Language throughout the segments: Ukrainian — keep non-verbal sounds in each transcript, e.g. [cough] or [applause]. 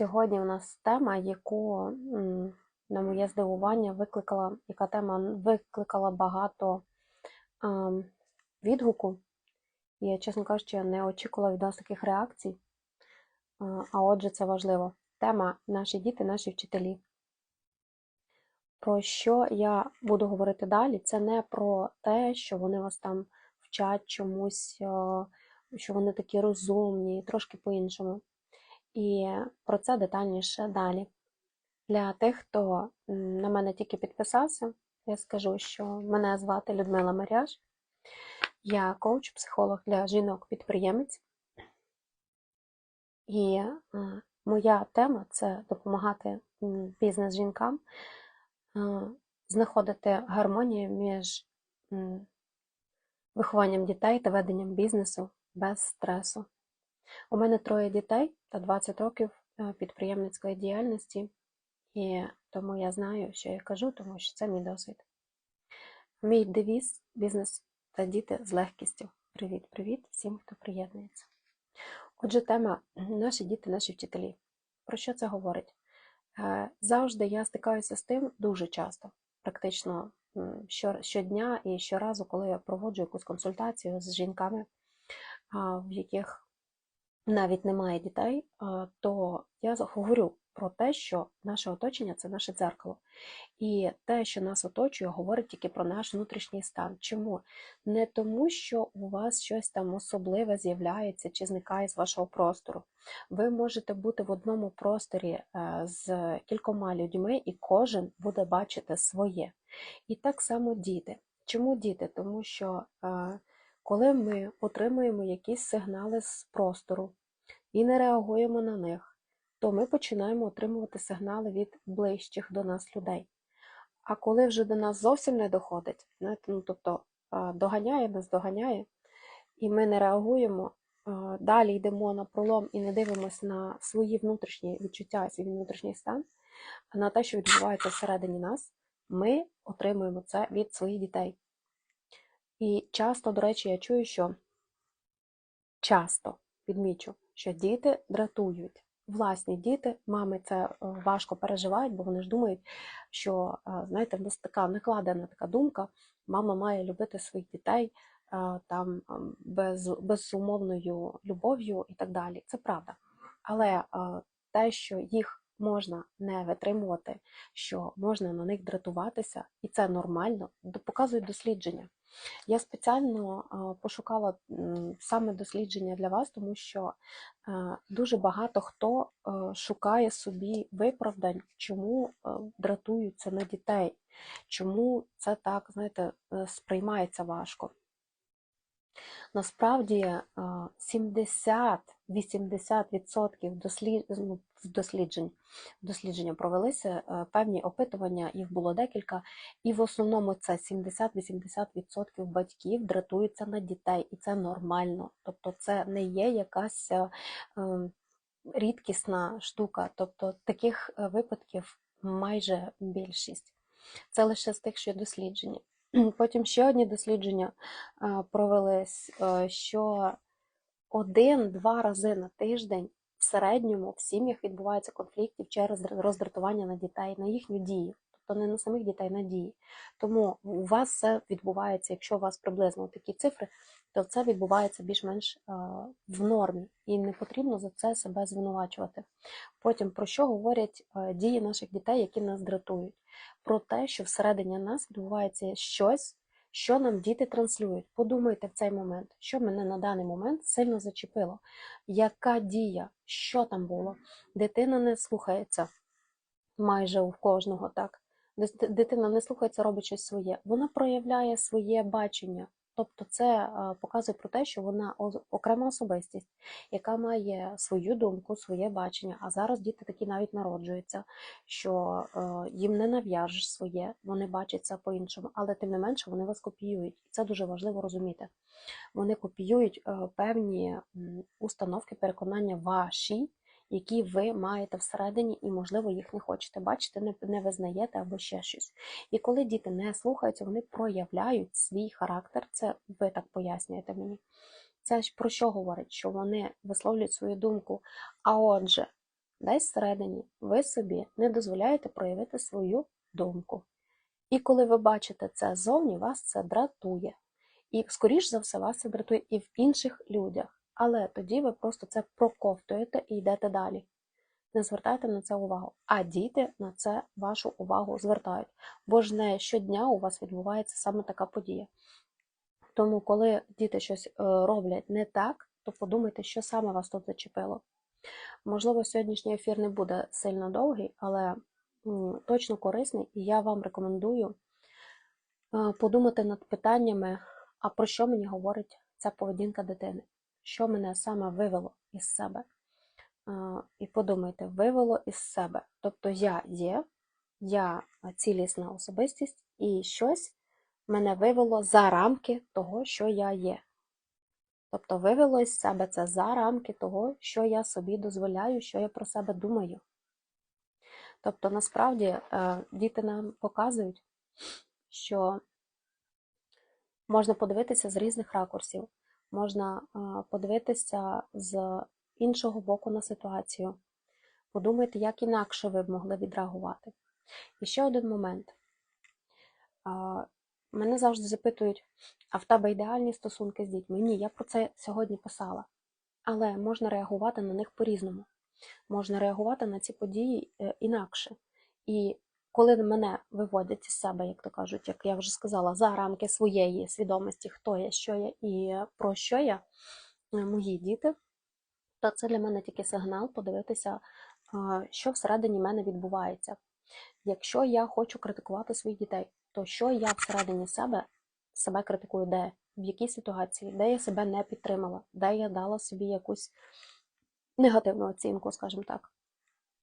Сьогодні у нас тема, яку, на моє здивування, викликала, яка тема викликала багато ем, відгуку. І чесно кажучи, я не очікувала від вас таких реакцій. А отже, це важливо. Тема наші діти, наші вчителі. Про що я буду говорити далі? Це не про те, що вони вас там вчать чомусь, що вони такі розумні, трошки по-іншому. І про це детальніше далі. Для тих, хто на мене тільки підписався, я скажу, що мене звати Людмила Маряж. Я коуч, психолог для жінок-підприємець. І е, моя тема це допомагати бізнес-жінкам е, знаходити гармонію між вихованням дітей та веденням бізнесу без стресу. У мене троє дітей та 20 років е, підприємницької діяльності, і тому я знаю, що я кажу, тому що це мій досвід. Мій девіз бізнес та діти з легкістю. Привіт, привіт всім, хто приєднується. Отже, тема наші діти, наші вчителі. Про що це говорить? Е, Завжди я стикаюся з тим дуже часто, практично щодня і щоразу, коли я проводжу якусь консультацію з жінками, в яких навіть немає дітей, то я говорю про те, що наше оточення це наше дзеркало. І те, що нас оточує, говорить тільки про наш внутрішній стан. Чому? Не тому, що у вас щось там особливе з'являється чи зникає з вашого простору. Ви можете бути в одному просторі е, з кількома людьми, і кожен буде бачити своє. І так само діти. Чому діти? Тому що е, коли ми отримуємо якісь сигнали з простору і не реагуємо на них, то ми починаємо отримувати сигнали від ближчих до нас людей. А коли вже до нас зовсім не доходить, ну, тобто е, доганяє, і ми не реагуємо, далі йдемо на пролом і не дивимося на свої внутрішні відчуття, свій внутрішній стан, на те, що відбувається всередині нас, ми отримуємо це від своїх дітей. І часто, до речі, я чую, що часто підмічу, що діти дратують. Власні діти, мами це е, важко переживають, бо вони ж думають, що е, знаєте, в нас така накладена така думка, мама має любити своїх дітей е, там ем, без, безумовною любов'ю і так далі. Це правда. Але те, що їх можна не витримувати, що можна на них дратуватися, і це нормально, показують дослідження. Я спеціально пошукала саме дослідження для вас, тому що е, дуже багато хто е, шукає собі виправдань, чому е, дратуються на дітей, чому це так, знаєте, сприймається важко. Насправді е, 70-80% дослід... ну, досліджень, дослідження провелися, е, певні опитування, їх було декілька, і в основному це 70-80% батьків дратуються на дітей, і це нормально. Тобто це не є якась е, рідкісна штука. Тобто таких е, випадків майже більшість. Це лише з тих, що є дослідження. Потім ще одні дослідження провелись, е, що один-два рази на тиждень в середньому в сім'ях відбувається конфліктів через роздратування на дітей, на їхню дію. Тобто не на самих дітей, на дії. Тому у вас це відбувається, якщо у вас приблизно такі цифри, то це відбувається більш-менш е, в нормі, і не потрібно за це себе звинувачувати. Потім про що говорять е, дії наших дітей, які нас дратують? Про те, що всередині нас відбувається щось, що нам діти транслюють. Подумайте в цей момент, що мене на даний момент сильно зачепило. Яка дія, що там було? Дитина не слухається майже у кожного, так? Дитина не слухається, робить щось своє. Вона проявляє своє бачення. Тобто це е, показує про те, що вона окрема особистість, яка має свою думку, своє бачення. А зараз діти такі навіть народжуються, що е, їм не нав'яжеш своє, вони бачать це по-іншому, але тим не менше вони вас копіюють. Це дуже важливо розуміти. Вони копіюють е, певні установки, переконання ваші, які ви маєте всередині, і, можливо, їх не хочете бачити, не, не визнаєте або ще щось. І коли діти не слухаються, вони проявляють свій характер. Це ви так пояснюєте мені. Це про що говорить? Що вони висловлюють свою думку. А отже, десь всередині ви собі не дозволяєте проявити свою думку. І коли ви бачите це ззовні, вас це дратує. І, скоріш за все, вас це дратує і в інших людях. Але тоді ви просто це проковтуєте і йдете далі. Не звертайте на це увагу. А діти на це вашу увагу звертають. Бо ж не щодня у вас відбувається саме така подія. Тому, коли діти щось е, роблять не так, то подумайте, що саме вас тут зачепило. Можливо, сьогоднішній ефір не буде сильно довгий, але точно корисний, і я вам рекомендую е, подумати над питаннями, а про що мені говорить ця поведінка дитини, що мене саме вивело із себе. І подумайте, вивело із себе. Тобто я є, я цілісна особистість, і щось мене вивело за рамки того, що я є. Тобто вивело із себе це за рамки того, що я собі дозволяю, що я про себе думаю. Тобто, насправді, е, діти нам показують, що можна подивитися з різних ракурсів, можна подивитися з іншого боку на ситуацію, подумайте, як інакше ви б могли відреагувати. І ще один момент. Мене завжди запитують, а в тебе ідеальні стосунки з дітьми? Ні, я про це сьогодні писала. Але можна реагувати на них по-різному. Можна реагувати на ці події е, інакше. І коли мене виводять із себе, як то кажуть, як я вже сказала, за рамки своєї свідомості, хто я, що я і про що я, е, мої діти, то це для мене тільки сигнал подивитися, що всередині мене відбувається. Якщо я хочу критикувати своїх дітей, то що я всередині себе себе критикую, де, в якій ситуації, де я себе не підтримала, де я дала собі якусь негативну оцінку, скажімо так.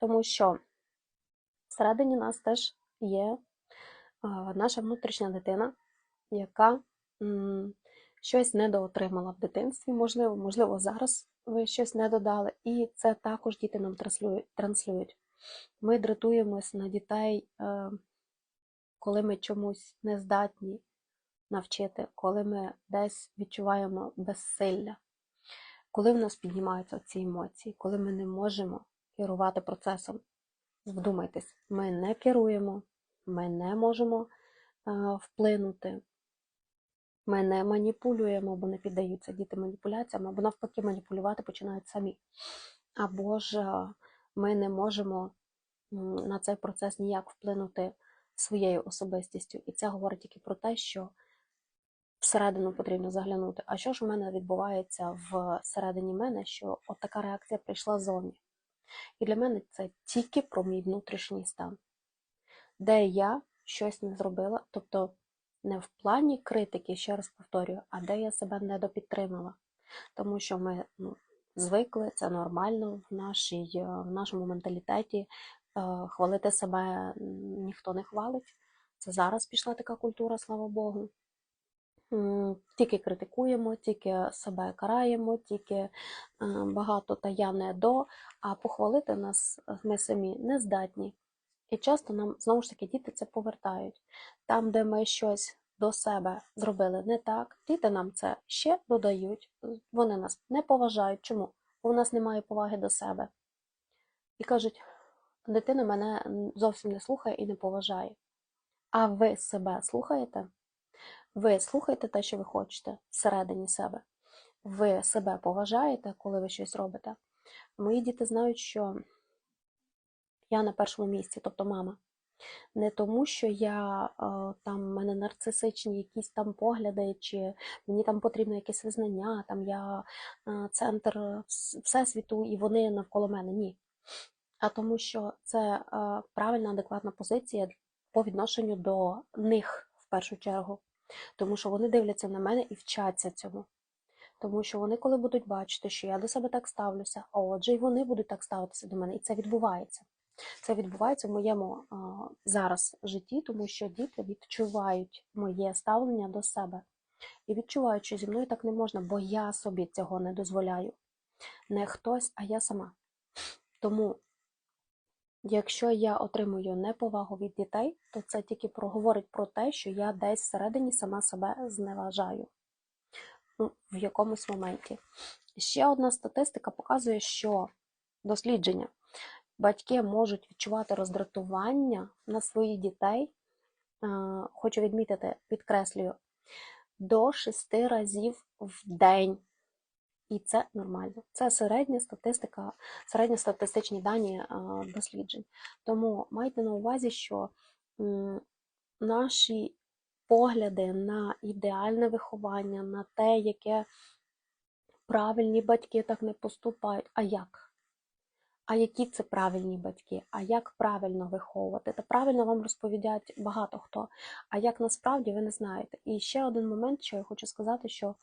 Тому що всередині нас теж є наша внутрішня дитина, яка щось недоотримала в дитинстві, можливо, можливо, зараз ви щось не додали, і це також діти нам транслюють. Ми дратуємось на дітей, е, коли ми чомусь не здатні навчити, коли ми десь відчуваємо безсилля, коли в нас піднімаються ці емоції, коли ми не можемо керувати процесом. Вдумайтесь, ми не керуємо, ми не можемо е, вплинути, ми не маніпулюємо, бо не піддаються діти маніпуляціям, або навпаки маніпулювати починають самі. Або ж е, ми не можемо на цей процес ніяк вплинути своєю особистістю. І це говорить тільки про те, що всередину потрібно заглянути. А що ж у мене відбувається всередині мене, що от така реакція прийшла ззовні. І для мене це тільки про мій внутрішній стан, де я щось не зробила, тобто не в плані критики, ще раз повторюю, а де я себе недопідтримала. Тому що ми ну, звикли, це нормально в, нашій, е, в нашому менталітеті. е, Хвалити себе ніхто не хвалить. Це зараз пішла така культура, слава Богу. Тільки критикуємо, тільки себе караємо, тільки е, багато та я не до, а похвалити нас е, ми самі не здатні. І часто нам знову ж таки діти це повертають. Там, де ми щось до себе зробили не так, діти нам це ще додають. Вони нас не поважають. Чому? Бо у нас немає поваги до себе. І кажуть, дитина мене зовсім не слухає і не поважає. А ви себе слухаєте? Ви слухаєте те, що ви хочете всередині себе. Ви себе поважаєте, коли ви щось робите. Мої діти знають, що я на першому місці, тобто мама. Не тому, що я е, там в мене нарцисичні якісь там погляди, чи мені там потрібно якесь визнання, там я е, центр всесвіту і вони навколо мене. Ні. А тому, що це е, правильна, адекватна позиція по відношенню до них в першу чергу. Тому що вони дивляться на мене і вчаться цьому. Тому що вони, коли будуть бачити, що я до себе так ставлюся, а отже, і вони будуть так ставитися до мене, і це відбувається. Це відбувається в моєму а, зараз житті, тому що діти відчувають моє ставлення до себе і відчувають, що зі мною так не можна, бо я собі цього не дозволяю. Не хтось, а я сама. Тому, якщо я отримую неповагу від дітей, то це тільки проговорить про те, що я десь всередині сама себе зневажаю ну, в якомусь моменті. Ще одна статистика показує, що дослідження, батьки можуть відчувати роздратування на своїх дітей, е, хочу відмітити, підкреслюю, до 6 разів в день. І це нормально. Це середня статистика, середньостатистичні дані е, досліджень. Тому майте на увазі, що наші погляди на ідеальне виховання, на те, яке правильні батьки так не поступають. А як? А які це правильні батьки? А як правильно виховувати? Та правильно вам розповідають багато хто. А як насправді ви не знаєте. І ще один момент, що я хочу сказати, що,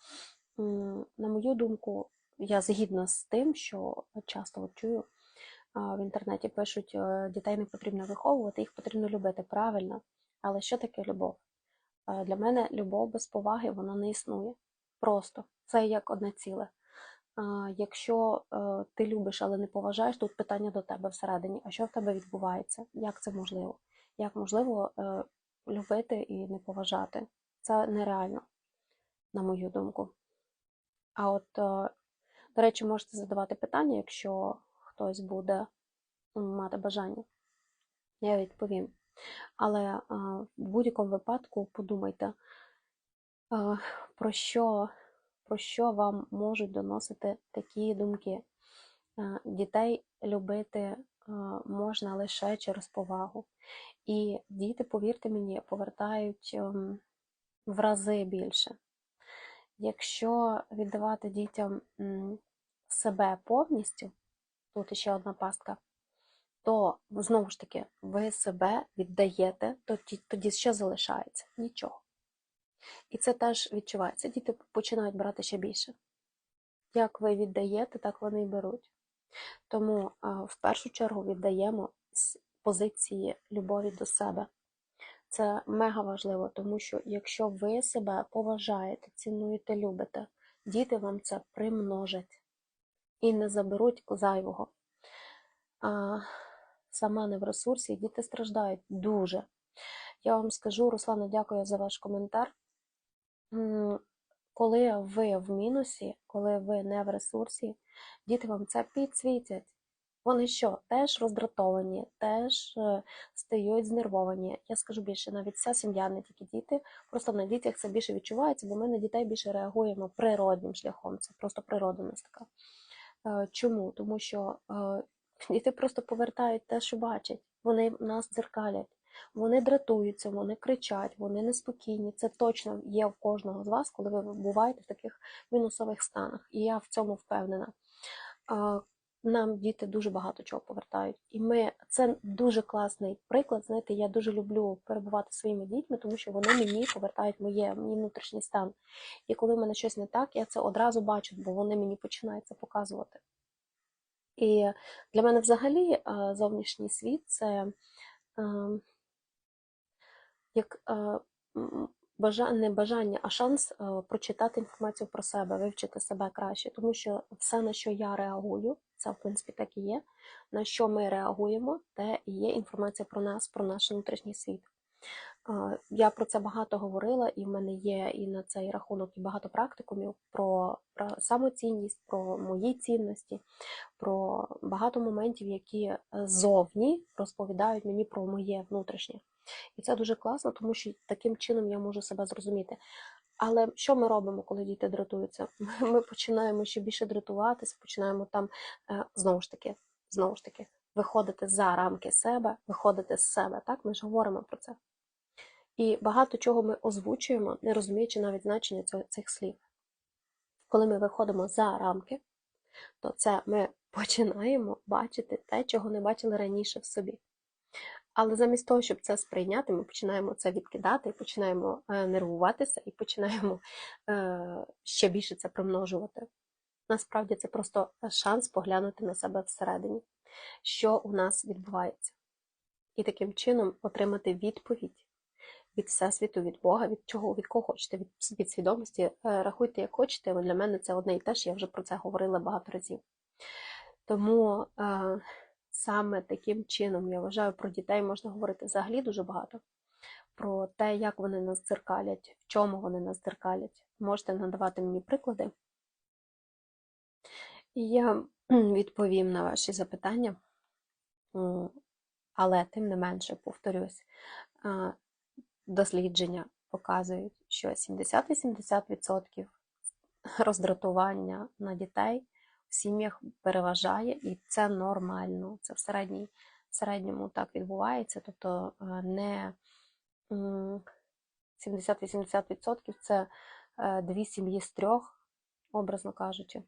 на мою думку, я згідна з тим, що часто чую в інтернеті пишуть, е, дітей не потрібно виховувати, їх потрібно любити правильно. Але що таке любов? Е, Для мене любов без поваги вона не існує. Просто це як одне ціле. Якщо е, ти любиш, але не поважаєш, тут питання до тебе всередині. А що в тебе відбувається? Як це можливо? Як можливо любити і не поважати? Це нереально, на мою думку. А от, е, до речі, можете задавати питання, якщо хтось буде мати бажання. Я відповім. Але е, в будь-якому випадку подумайте, е, про що, про що вам можуть доносити такі думки. Дітей любити можна лише через повагу. І діти, повірте мені, повертають ем, в рази більше. Якщо віддавати дітям себе повністю, тут ще одна пастка, то знову ж таки ви себе віддаєте, тоді, тоді що залишається? Нічого. І це теж відчувається. Діти починають брати ще більше. Як ви віддаєте, так вони і беруть. Тому в першу чергу віддаємо з позиції любові до себе. Це мега важливо, тому що якщо ви себе поважаєте, цінуєте, любите, діти вам це примножать і не заберуть зайвого. А, сама не в ресурсі, діти страждають дуже. Я вам скажу, Руслана, дякую за ваш коментар. Коли ви в мінусі, коли ви не в ресурсі, діти вам це підсвітять. Вони що, теж роздратовані, теж е, стають знервовані. Я скажу більше, навіть вся сім'я, не тільки діти, просто на дітях це більше відчувається, бо ми на дітей більше реагуємо природним шляхом. Це просто природа у нас така. Е, Чому? Тому що е, [laughs] діти просто повертають те, що бачать. Вони нас дзеркалять. Вони дратуються, вони кричать, вони неспокійні. Це точно є в кожного з вас, коли ви буваєте в таких мінусових станах. І я в цьому впевнена. Нам діти дуже багато чого повертають. І ми це дуже класний приклад. Знаєте, я дуже люблю перебувати своїми дітьми, тому що вони мені повертають моє мій внутрішній стан. І коли в мене щось не так, я це одразу бачу, бо вони мені починають це показувати. І для мене взагалі зовнішній світ це. як е, не бажання, а шанс е, прочитати інформацію про себе, вивчити себе краще. Тому що все, на що я реагую, це в принципі так і є. На що ми реагуємо, те і є інформація про нас, про наш внутрішній світ. Я про це багато говорила, і в мене є і на цей рахунок і багато практикумів про, про самоцінність, про мої цінності, про багато моментів, які зовні розповідають мені про моє внутрішнє. І це дуже класно, тому що таким чином я можу себе зрозуміти. Але що ми робимо, коли діти дратуються? [laughs] Ми починаємо ще більше дратуватися, починаємо там е, знову ж таки, знову ж таки, виходити за рамки себе, виходити з себе. Так, ми ж говоримо про це. І багато чого ми озвучуємо, не розуміючи навіть значення цих слів. Коли ми виходимо за рамки, то це ми [laughs] починаємо бачити те, чого не бачили раніше в собі. Але замість того, щоб це сприйняти, ми починаємо це відкидати, починаємо е, нервуватися і починаємо е, ще більше це примножувати. Насправді це просто шанс поглянути на себе всередині, що у нас відбувається. І таким чином отримати відповідь від Всесвіту, від Бога, від чого, від кого хочете, від, від свідомості. Е, Рахуйте, як хочете, для мене це одне і те ж, я вже про це говорила багато разів. Тому саме таким чином, я вважаю, про дітей можна говорити взагалі дуже багато. Про те, як вони нас дзеркалять, в чому вони нас дзеркалять. Можете надавати мені приклади. І я відповім на ваші запитання. Але тим не менше, повторюсь, дослідження показують, що 70-80% роздратування на дітей сім'ях переважає, і це нормально. Це в середній, в середньому так відбувається. Тобто е, не 70-80% це е, дві сім'ї з трьох, образно кажучи.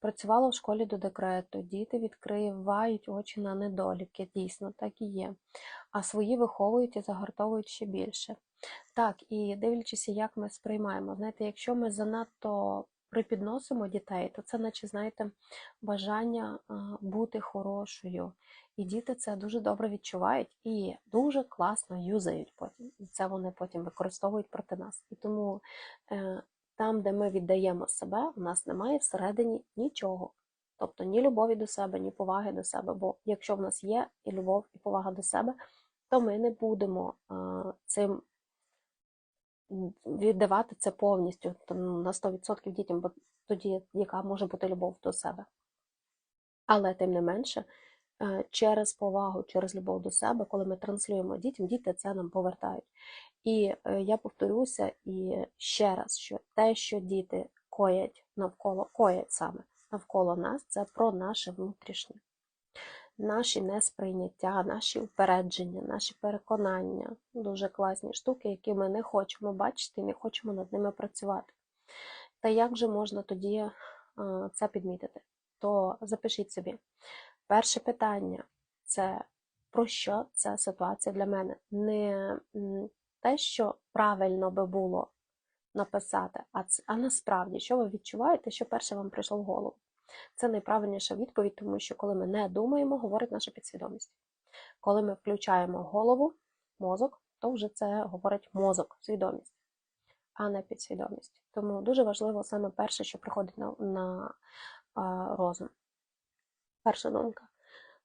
Працювала в школі до декрету, діти відкривають очі на недоліки, дійсно, так і є. А свої виховують і загартовують ще більше. Так, і дивлячись, як ми сприймаємо. Знаєте, якщо ми занадто припідносимо дітей, то це, наче, знаєте, бажання бути хорошою. І діти це дуже добре відчувають і дуже класно юзають потім. І це вони потім використовують проти нас. І тому е, там, де ми віддаємо себе, у нас немає всередині нічого. Тобто ні любові до себе, ні поваги до себе. Бо якщо в нас є і любов, і повага до себе, то ми не будемо цим віддавати це повністю на 100% дітям, бо тоді яка може бути любов до себе. Але тим не менше, е, через повагу, через любов до себе, коли ми транслюємо дітям, діти це нам повертають. І е, я повторюся і ще раз, що те, що діти коять навколо, коять саме навколо нас, це про наше внутрішнє. Наші несприйняття, наші упередження, наші переконання дуже класні штуки, які ми не хочемо бачити і не хочемо над ними працювати. Та як же можна тоді е, це підмітити? То запишіть собі. Перше питання це про що ця ситуація для мене? Не те, що правильно би було написати, а, а насправді, що ви відчуваєте, що перше вам прийшло в голову. Це найправильніша відповідь, тому що коли ми не думаємо, говорить наша підсвідомість. Коли ми включаємо голову, мозок, то вже це говорить мозок, свідомість, а не підсвідомість. Тому дуже важливо саме перше, що приходить на, на а, розум. Перша думка.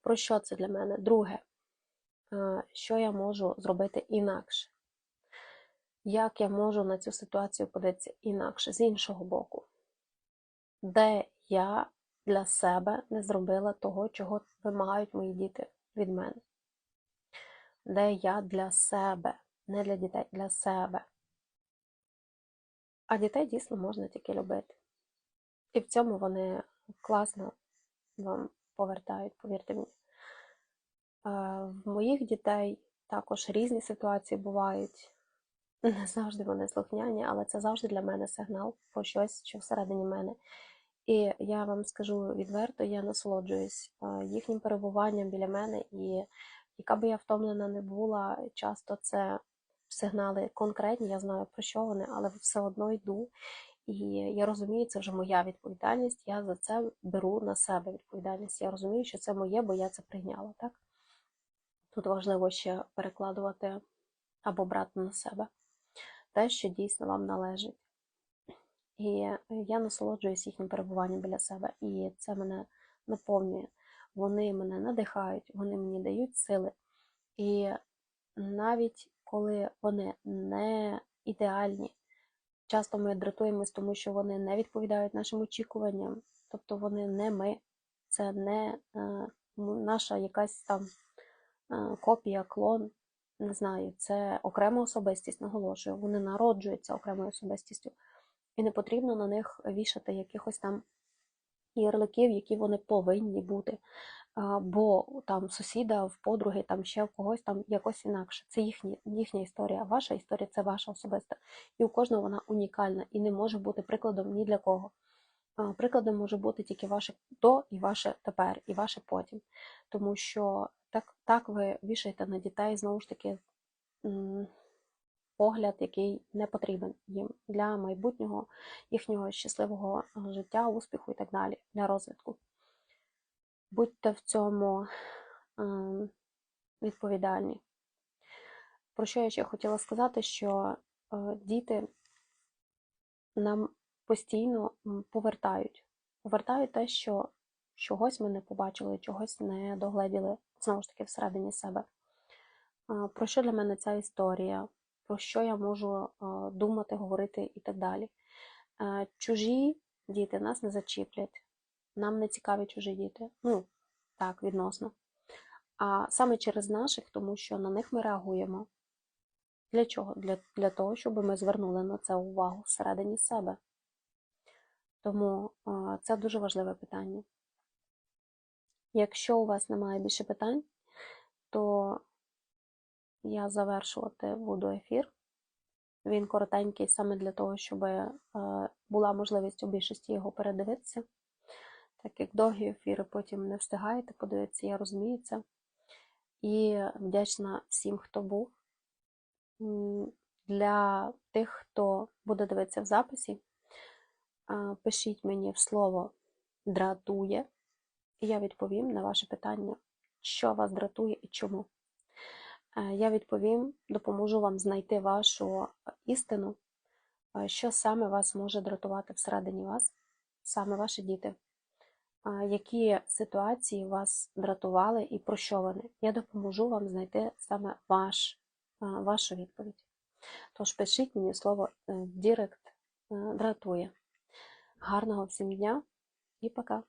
Про що це для мене? Друге, а, що я можу зробити інакше? Як я можу на цю ситуацію подивитися інакше, з іншого боку? Де я для себе не зробила того, чого вимагають мої діти від мене? Де я для себе, не для дітей, для себе. А дітей дійсно можна тільки любити. І в цьому вони класно вам повертають, повірте мені. В моїх дітей також різні ситуації бувають. Не завжди вони слухняні, але це завжди для мене сигнал про щось, що всередині мене. І я вам скажу відверто, я насолоджуюсь їхнім перебуванням біля мене, і яка би я втомлена не була, часто це сигнали конкретні, я знаю про що вони, але все одно йду. І я розумію, це вже моя відповідальність. Я за це беру на себе відповідальність. Я розумію, що це моє, бо я це прийняла. Так? Тут важливо ще перекладувати або брати на себе те, що дійсно вам належить. І я насолоджуюсь їхнім перебуванням біля себе, і це мене наповнює. Вони мене надихають, вони мені дають сили. І навіть коли вони не ідеальні, часто ми дратуємось, тому що вони не відповідають нашим очікуванням, тобто вони не ми, це не е, наша якась там е, копія, клон. Не знаю, це окрема особистість, наголошую, вони народжуються окремою особистістю і не потрібно на них вішати якихось там ярликів, які вони повинні бути. Бо там сусіда, в подруги, там ще в когось там якось інакше. Це їхні, їхня історія. Ваша історія це ваша особиста. І у кожного вона унікальна і не може бути прикладом ні для кого. Прикладом може бути тільки ваше до і ваше тепер, і ваше потім. Тому що так, так ви вішаєте на дітей знову ж таки погляд, який не потрібен їм для майбутнього їхнього щасливого е, життя, успіху і так далі, для розвитку. Будьте в цьому ем, відповідальні. Про що я ще хотіла сказати, що е, діти нам постійно повертають. Повертають те, що чогось ми не побачили, чогось не догледіли, знову ж таки, всередині себе. Е, про що для мене ця історія? Про що я можу е, думати, говорити і так далі. Е, чужі діти нас не зачіплять, нам не цікаві чужі діти. Ну, так, відносно. А саме через наших, тому що на них ми реагуємо. Для чого? Для, для того, щоб ми звернули на це увагу всередині себе. Тому а, це дуже важливе питання. Якщо у вас немає більше питань, то я завершувати буду ефір. Він коротенький саме для того, щоб е, була можливість у більшості його передивитися. Так як довгі ефіри потім не встигаєте подивитися, я розумію це. І вдячна всім, хто був. Для тих, хто буде дивитися в записі, пишіть мені в слово дратує, і я відповім на ваше питання, що вас дратує і чому. Е, Я відповім, допоможу вам знайти вашу істину, е, що саме вас може дратувати всередині вас, саме ваші діти. Які ситуації вас дратували і про що вони? Я допоможу вам знайти саме ваш, вашу відповідь. Тож пишіть мені слово е, Дірект е, дратує. Гарного всім дня і пока!